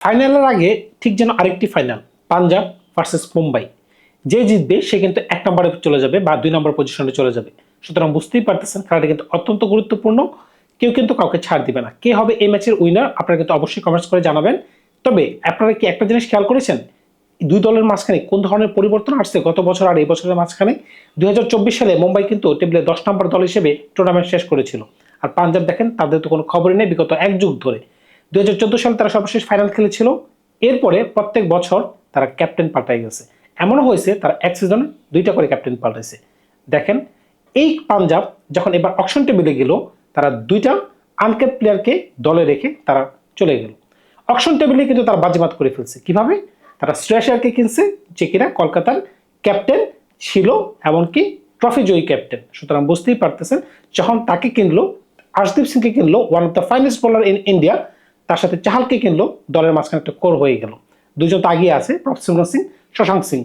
ফাইনালের আগে ঠিক যেন আরেকটি ফাইনাল পাঞ্জাব ভার্সেস মুম্বাই। যে জিতবে, সে কিন্তু এক নম্বরে চলে যাবে বা দুই নম্বর পজিশনে চলে যাবে। সুতরাং বুঝতেই পারতেছেন, খেলাটা কিন্তু অত্যন্ত গুরুত্বপূর্ণ। কেউ কিন্তু কাউকে ছাড় দিবে না। কে হবে এই ম্যাচের উইনার আপনারা কিন্তু অবশ্যই কমেন্টস করে জানাবেন। তবে আপনারা কি একটা জিনিস খেয়াল করেছেন? দুই দলের মাঝখানে কোন ধরনের পরিবর্তন আসছে গত বছর আর এই বছরের মাঝখানে? দুই হাজার চব্বিশ সালে মুম্বাই কিন্তু টেবিলে দশ নম্বর দল হিসেবে টুর্নামেন্ট শেষ করেছিল। আর পাঞ্জাব দেখেন, তাদের তো কোনো খবরই নেই বিগত এক যুগ ধরে। দুই হাজার চোদ্দ সালে তারা সর্বশেষ ফাইনাল খেলেছিল। এরপরে প্রত্যেক বছর তারা ক্যাপ্টেন পাল্টাই গেছে। এমনও হয়েছে, তারা এক সিজনে দুইটা করে ক্যাপ্টেন পাল্টাইছে। দেখেন, এই পাঞ্জাব যখন এবার অকশন টেবিলে গেল, তারা দুইটা আনক্যাপ প্লেয়ারকে দলে রেখে তারা চলে গেল। অকশন টেবিলে কিন্তু তারা বাজিমাত করে ফেলছে। কীভাবে? তারা শ্রেয়াসারকে কিনছে, যে কিনা কলকাতার ক্যাপ্টেন ছিল, এমনকি ট্রফি জয়ী ক্যাপ্টেন সুতরাং বুঝতেই পারতেছেন, যখন তাকে কিনলো, আশদীপ সিংকে কিনলো one of the finest bowler in India তার সাথে চাহালকে কিনলো, দলের মাঝখানে একটা কোর হয়ে গেল। দুজন তো আগিয়ে আছে প্রফসিমরন সিং, শশাঙ্ক সিং।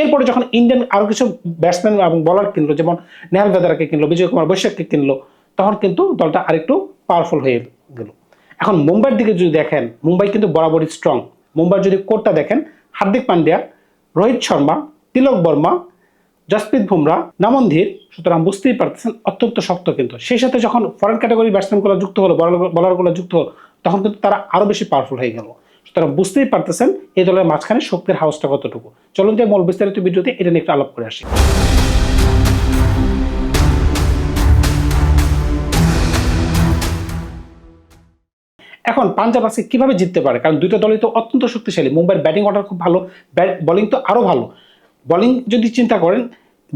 এরপরে যখন ইন্ডিয়ান আরও কিছু ব্যাটসম্যান এবং বলার কিনলো, যেমন নেহাল ভেদারাকে কিনলো, বিজয় কুমার বৈশাখকে কিনলো, তখন কিন্তু দলটা আরেকটু পাওয়ারফুল হয়ে গেল। এখন মুম্বাইয়ের দিকে যদি দেখেন, মুম্বাই কিন্তু বরাবরই স্ট্রং মুম্বাইয়ের যদি কোরটা দেখেন, হার্দিক পান্ডিয়া, রোহিত শর্মা, তিলক বর্মা, জসপ্রীত বুমরা নামনধীর সুতরাং বুঝতেই পারতেছেন অত্যন্ত শক্ত কিন্তু। সেই সাথে যখন ফরেন ক্যাটাগরি ব্যাটসম্যানগুলো যুক্ত হলো বলারগুলো যুক্ত হলো তখন কিন্তু তারা আরও বেশি পাওয়ারফুল হয়ে গেল। সুতরাং বুঝতেই পারতেছেন এই দলের মাঝখানে শক্তির হাউসটা কতটুকু। চলুন যে মূল বিস্তারিত ভিডিওতে এটা নিয়ে একটু আলাপ করে আসি। এখন পাঞ্জাব আজকে কীভাবে জিততে পারে? কারণ দুইটা দলই তো অত্যন্ত শক্তিশালী। মুম্বাইয়ের ব্যাটিং অর্ডার খুব ভালো বোলিং তো আরও ভালো। বোলিং যদি চিন্তা করেন,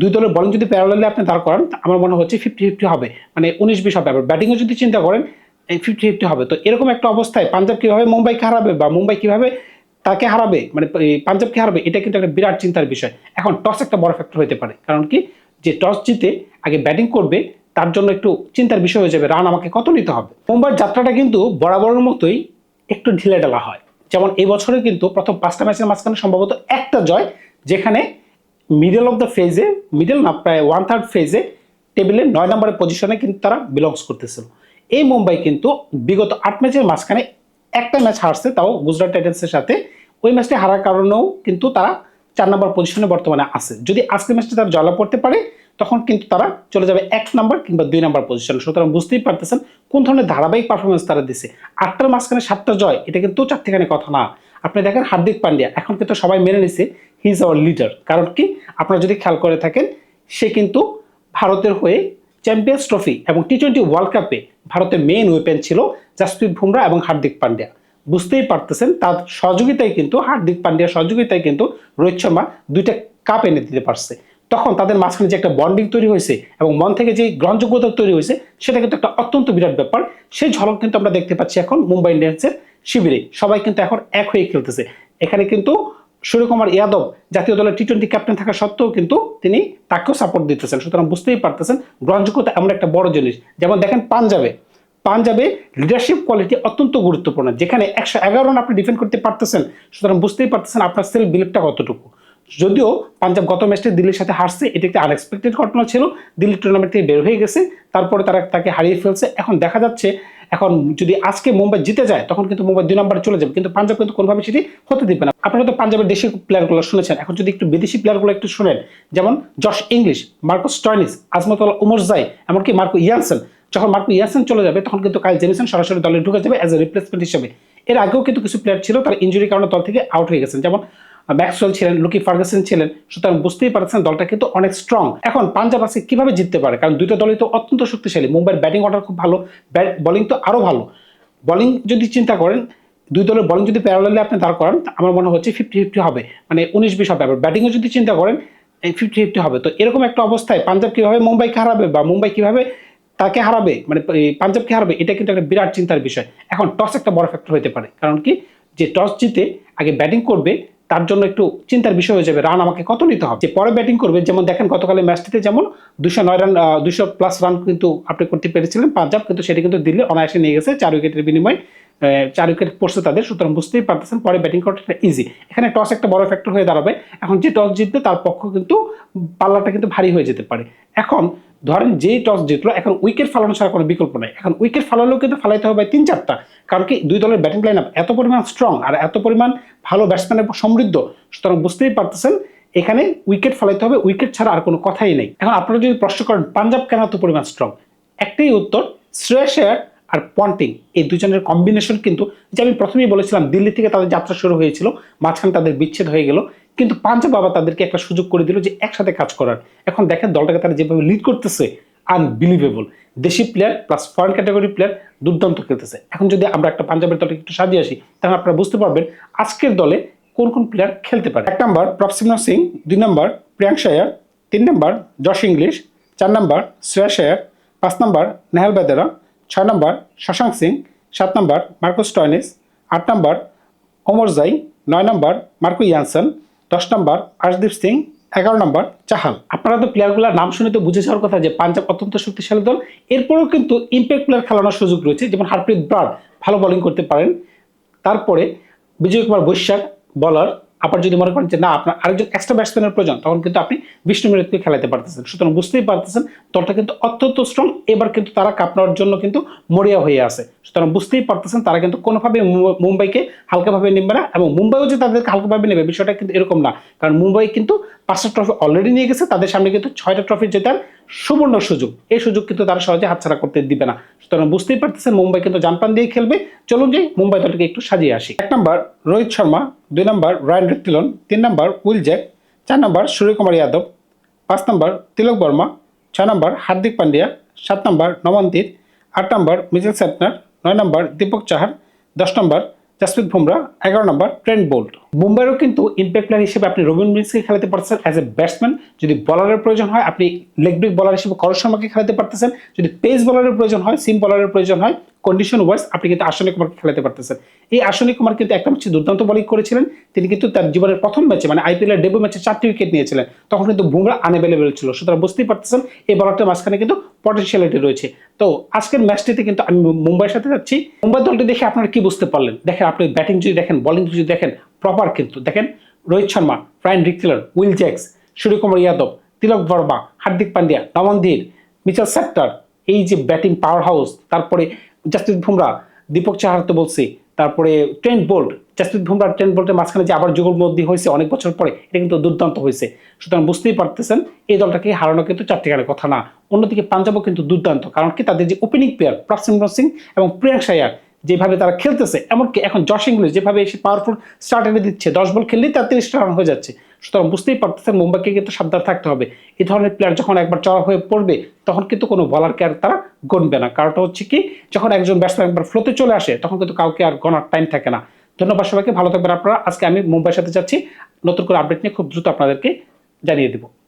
দুই দলের বোলিং যদি প্যারালালে আপনি দাঁড় করান আমার মনে হচ্ছে ফিফটি ফিফটি হবে। মানে উনিশ বিশ হবে। আবার ব্যাটিংও যদি চিন্তা করেন ফিফটি ফিফটি হবে। তো এরকম একটা অবস্থায় পাঞ্জাব কীভাবে মুম্বাইকে হারাবে বা মুম্বাই কীভাবে তাকে হারাবে মানে পাঞ্জাবকে হারাবে, এটা কিন্তু একটা বিরাট চিন্তার বিষয়। এখন টস একটা বড় ফ্যাক্টর হতে পারে। কারণ কি? যে টস জিতে আগে ব্যাটিং করবে, তার জন্য একটু চিন্তার বিষয় হয়ে যাবে রান আমাকে কত নিতে হবে? মুম্বাইয়ের যাত্রাটা কিন্তু বরাবরের মতোই একটু ঢিলে ঢালা হয়। যেমন এই বছরে কিন্তু প্রথম পাঁচটা ম্যাচের মাঝখানে সম্ভবত একটা জয়, যেখানে মিডল অফ দ্য ফেজে মিডল না, প্রায় ওয়ান থার্ড ফেজে টেবিলে নয় নম্বরের পজিশনে কিন্তু তারা বিলংস করতেছিল। এই মুম্বাই কিন্তু বিগত আট ম্যাচের মাঝখানে একটা ম্যাচ হারছে, তাও গুজরাট টাইটান্সের সাথে। ওই ম্যাচটি হারার কারণেও কিন্তু তারা চার নম্বর পজিশনে বর্তমানে আছে। যদি আজকের ম্যাচটি তারা জয়লাভ করতে পারে, তখন কিন্তু তারা চলে যাবে এক নাম্বার কিংবা দুই নাম্বার পজিশন সুতরাং বুঝতেই পারতেছেন কোন ধরনের ধারাবাহিক পারফরমেন্স তারা দিছে। আটটার মাঝখানে সাতটা জয়, এটা কিন্তু চারটিখানি কথা না। আপনি দেখেন হার্দিক পান্ডিয়া, এখন কিন্তু সবাই মেনে নিছে হি ইজ আওয়ার লিডার কারণ কি? আপনারা যদি খেয়াল করে থাকেন, সে কিন্তু ভারতের হয়ে চ্যাম্পিয়ন্স ট্রফি এবং টি টোয়েন্টি ওয়ার্ল্ড কাপে ভারতের মেইন ওয়েপেন ছিল জাসপ্রীত বুমরা এবং হার্দিক পান্ডিয়া বুঝতেই পারতেছেন, তার সহযোগিতায় কিন্তু হার্দিক পান্ডিয়ার সহযোগিতায় কিন্তু রোহিত শর্মা দুইটা কাপ এনে দিতে পারছে। তখন তাদের মাঝখানে যে একটা বন্ডিং তৈরি হয়েছে এবং মন থেকে যে গ্রহণযোগ্যতা তৈরি হয়েছে, সেটা কিন্তু একটা অত্যন্ত বিরাট ব্যাপার। সেই ঝলক কিন্তু আমরা দেখতে পাচ্ছি এখন মুম্বাই ইন্ডিয়ান্সের শিবিরে। সবাই কিন্তু এখন এক হয়ে খেলতেছে। এখানে কিন্তু সূর্যকুমার ইয়াদব জাতীয় দলের টি টোয়েন্টি ক্যাপ্টেন থাকা সত্ত্বেও কিন্তু তিনি তাকেও সাপোর্ট দিতেছেন। সুতরাং বুঝতেই পারতেছেন, গ্রহণযোগ্যতা এমন একটা বড় জিনিস। যেমন দেখেন পাঞ্জাবে পাঞ্জাবে লিডারশিপ কোয়ালিটি অত্যন্ত গুরুত্বপূর্ণ, যেখানে একশো এগারো রান আপনি ডিফেন্ড করতে পারতেছেন। সুতরাং বুঝতেই পারতেছেন আপনার সেলফ বিলিভটা কতটুকু। যদিও পাঞ্জাব গত ম্যাচটি দিল্লির সাথে হারছে, এটি একটি আনএক্সপেক্টেড ঘটনা ছিল। দিল্লি টুর্নামেন্ট থেকে বের হয়ে গেছে, তারপরে তারা তাকে হারিয়ে ফেলছে। এখন দেখা যাচ্ছে এখন যদি আজকে মুম্বাই জিতে যায়, তখন কিন্তু মুম্বাই দুই নম্বরে চলে যাবে। কিন্তু পাঞ্জাব কিন্তু কোনোভাবে সেটি হতে দিবে না। আপনারা তো পাঞ্জাবের দেশি প্লেয়ারগুলো শুনেছেন। এখন যদি একটু বিদেশি প্লেয়ারগুলো একটু শুনেন, যেমন Josh Inglis, Marco Stoinis Azmatullah Omarzai, এমনকি মার্কো ইয়ানসেন। যখন মার্কো ইয়ানসেন চলে যাবে, তখন কিন্তু কাল জেমিসন সরাসরি দলে ঢুকে যাবে অ্যাজ এ রিপ্লেসমেন্ট হিসেবে। এর আগেও কিন্তু কিছু প্লেয়ার ছিল, তার ইঞ্জুরির কারণে দল থেকে আউট হয়ে গেছেন। যেমন ম্যাক্সওয়েল ছিলেন, লুকি ফার্গাসন ছিলেন, সুতরাং বুঝতেই পারছেন দলটা কিন্তু অনেক স্ট্রং এখন পাঞ্জাব আজকে কীভাবে জিততে পারে? কারণ দুটো দলই তো অত্যন্ত শক্তিশালী। মুম্বাইয়ের ব্যাটিং অর্ডার খুব ভালো বোলিং তো আরও ভালো। বোলিং যদি চিন্তা করেন, দুই দলের বোলিং যদি প্যারালালে আপনি দাঁড় করান, আমার মনে হচ্ছে ফিফটি ফিফটি হবে। মানে উনিশ বিশ হবে। আবার ব্যাটিংও যদি চিন্তা করেন ফিফটি ফিফটি হবে। তো এরকম একটা অবস্থায় পাঞ্জাব কীভাবে মুম্বাইকে হারাবে বা মুম্বাই কীভাবে তাকে হারাবে মানে পাঞ্জাবকে হারাবে, এটা কিন্তু একটা বিরাট চিন্তার বিষয়। এখন টস একটা বড় ফ্যাক্টর হতে পারে। কারণ কি? যে টস জিতে আগে ব্যাটিং করবে তার জন্য একটু চিন্তার বিষয় হয়ে যাবে রান আমাকে কত নিতে হবে? যে পরে ব্যাটিং করবে, যেমন দেখেন গতকালের ম্যাচটিতে যেমন দুশো নয় রান দুশো প্লাস রান কিন্তু আপনি করতে পেরেছিলেন পাঞ্জাব, কিন্তু সেটা কিন্তু দিল্লি অনায়াসে নিয়ে গেছে, চার উইকেটের বিনিময়ে চার উইকেট পড়ছে তাদের, সুতরাং বুঝতেই পারতেছেন, পরে ব্যাটিং করাটা ইজি এখানে টস একটা বড় ফ্যাক্টর হয়ে দাঁড়াবে, এখন যে টস জিতবে তার পক্ষ কিন্তু পাল্লাটা কিন্তু ভারী হয়ে যেতে পারে। এখন ধরেন যেই টস জিতলো, এখন উইকেট ফালানো ছাড়া কোনো বিকল্প নাই। এখন উইকেট ফালালেও কিন্তু ফালাইতে হবে তিন চারটা। কারণ কি, দুই দলের ব্যাটিং লাইন আপ এত পরিমাণ স্ট্রং আর এত পরিমাণ ভালো ব্যাটসম্যানের সমৃদ্ধ, সুতরাং বুঝতেই পারতেছেন, এখানে উইকেট ফালাইতে হবে উইকেট ছাড়া আর কোনো কথাই নেই। এখন আপনারা যদি প্রশ্ন করেন, পাঞ্জাব কেন এত পরিমাণ স্ট্রং একটাই উত্তর, শ্রেয়াস আয়ার আর পন্টিং, এই দুজনের কম্বিনেশন কিন্তু, যে আমি প্রথমেই বলেছিলাম, দিল্লি থেকে তাদের যাত্রা শুরু হয়েছিল, মাঝখানে তাদের বিচ্ছেদ হয়ে গেল। কিন্তু পাঞ্জাব বাবা তাদেরকে একটা সুযোগ করে দিল যে একসাথে কাজ করার। এখন দেখেন দলটাকে তারা যেভাবে লিড করতেছে unbelievable desi player plus foreign category player দুর্দান্ত খেলতেছে। এখন যদি আমরা একটা পাঞ্জাবের দলকে একটু সাজিয়ে আসি, তাহলে আপনারা বুঝতে পারবেন আজকের দলে কোন কোন প্লেয়ার খেলতে পারে। এক নম্বর প্রপসিমন সিং, দুই নম্বর প্রিয়াংশ আয়ার তিন নম্বর জশ ইংলিশ, চার নম্বর শ্রেয়াস আয়ার পাঁচ নম্বর নেহাল বেদেরা, ছয় নম্বর শশাঙ্ক সিং, সাত নম্বর মার্কোস টয়নিস, আট নম্বর ওমর জাই, নয় নম্বর মার্কো ইয়ানসন দশ নম্বর আশদীপ সিং, এগারো নম্বর, চাহাল। আপনারা তো প্লেয়ারগুলোর নাম শুনে তো বুঝে যাওয়ার কথা যে পাঞ্জাব অত্যন্ত শক্তিশালী দল। এরপরেও কিন্তু ইম্প্যাক্ট প্লেয়ার খেলানোর সুযোগ রয়েছে, যেমন হারপ্রীত ব্রাড ভালো বোলিং করতে পারেন। তারপরে বিজয় কুমার বৈশাখ বলার আবার যদি মনে করেন যে না, আপনার আরেকজন এক্সট্রা ব্যাটসম্যানের প্রয়োজন, তখন কিন্তু আপনি বিষ্ণু মিরতকে খেলাতে পারতেছেন। সুতরাং বুঝতেই পারতেছেন, দলটা কিন্তু অত্যন্ত স্ট্রং এবার কিন্তু তারা কাপ নেওয়ার জন্য কিন্তু মরিয়া হয়ে আছে। সুতরাং বুঝতেই পারতেছেন, তারা কিন্তু কোনোভাবে মুম্বাইকে হালকাভাবে নেবে না এবং মুম্বাইও যে তাদেরকে হালকাভাবে নেবে, বিষয়টা কিন্তু এরকম না। কারণ মুম্বাই কিন্তু পাঁচটা ট্রফি অলরেডি নিয়ে গেছে, তাদের সামনে কিন্তু ছয়টা ট্রফি জেতার সুবর্ণ সুযোগ। এই সুযোগ কিন্তু তারা সহজে হাতছাড়া করতে দিবে না। সুতরাং বুঝতেই পারতেছেন, মুম্বাই কিন্তু জানপান দিয়ে খেলবে। চলুন যে মুম্বাই দলটাকে একটু সাজিয়ে আসি। এক নম্বর রোহিত শর্মা, দুই নম্বর রায়ন রিতিলন তিন নম্বর উইল জ্যাক, চার নম্বর সূর্যকুমার যাদব, পাঁচ নম্বর তিলক বর্মা, ছয় নম্বর হার্দিক পান্ডিয়া, সাত নম্বর নমনদীপ আট নম্বর মিচেল সেটনার নয় নম্বর দীপক চাহার, দশ নম্বর জাসপ্রীত বুমরা, এগারো নম্বর, ট্রেন্ট বোল্ট। মুম্বাইয়েরও কিন্তু ইম্প্যাক্ট প্লেয়ার হিসেবে আপনি রবিন মিন্সকে খেলাতে পারতেছেন অ্যাজ এ ব্যাটসম্যান যদি বলারের প্রয়োজন হয়, আপনি লেগ ব্রেক বলার হিসেবে করণ শর্মাকে খেলাতে পারতেছেন। যদি পেস বলারের প্রয়োজন হয় সিম বলারের প্রয়োজন হয় কন্ডিশন ওয়াইজ আপনি কিন্তু আশনী কুমারকে খেলাতে পারতেছেন। এই আশনী কুমার কিন্তু একটা ম্যাচে দুর্দান্ত বোলিং করেছিলেন। তিনি কিন্তু তার জীবনের প্রথম ম্যাচে মানে আইপিএল এর ডেবু ম্যাচে চারটি উইকেট নিয়েছিলেন। তখন কিন্তু বুমরা আনএভেলেবেল ছিল। সুতরাং বুঝতেই পারতেছেন, এই বলারটার মাঝখানে কিন্তু পটেনশিয়ালিটি রয়েছে। তো আজকের ম্যাচটিতে কিন্তু আমি মুম্বাইয়ের সাথে যাচ্ছি। মুম্বাই দলটি দেখে আপনারা কি বুঝতে পারলেন? দেখেন, আপনি ব্যাটিং যদি দেখেন বলিং যদি দেখেন প্রপার কিন্তু। দেখেন, রোহিত শর্মা ফ্রাইন রিকটিলার উইল জ্যাক্স সূর্যকুমার ইয়াদব তিলক বর্মা, হার্দিক পান্ডিয়া নমনধীর মিচেল সেক্টর এই যে ব্যাটিং পাওয়ার হাউস তারপরে জাসপ্রীত বুমরা, দীপক চাহার তো বলছি তারপরে Trent Boult Jasprit Bumrah Trent বোল্টের মাঝখানে যে আবার যুগল মধ্যে হয়েছে অনেক বছর পরে, এটা কিন্তু দুর্দান্ত হয়েছে। সুতরাং বুঝতেই পারতেছেন, এই দলটাকে হারানো কিন্তু চারটিকারের কথা না। অন্যদিকে পাঞ্জাবও কিন্তু দুর্দান্ত, কারণ কি তাদের যে ওপেনিং প্লেয়ার প্রসিমরন সিং এবং প্রিয়াংশ আয়ার যেভাবে তারা খেলতেছে, এমনকি এখন জশ যেভাবে এসে পাওয়ারফুল স্টার্ট এনে দিচ্ছে, দশ বল খেললেই তার তিরিশটা রান হয়ে যাচ্ছে। সুতরাং বুঝতেই পারতেছেন মুম্বাইকে কিন্তু সাবধান থাকতে হবে। এই ধরনের প্লেয়ার যখন একবার চড়া হয়ে পড়বে, তখন কিন্তু কোনো বলারকে আর তারা গণবে না। কারণটা হচ্ছে কি, যখন একজন ব্যাটসম্যান একবার ফ্লোতে চলে আসে, তখন কিন্তু কাউকে আর গণার টাইম থাকে না। ধন্যবাদ সবাইকে, ভালো থাকবেন আপনারা। আজকে আমি মুম্বাইয়ের সাথে যাচ্ছি। নতুন করে আপডেট নিয়ে খুব দ্রুত আপনাদেরকে জানিয়ে দেবো।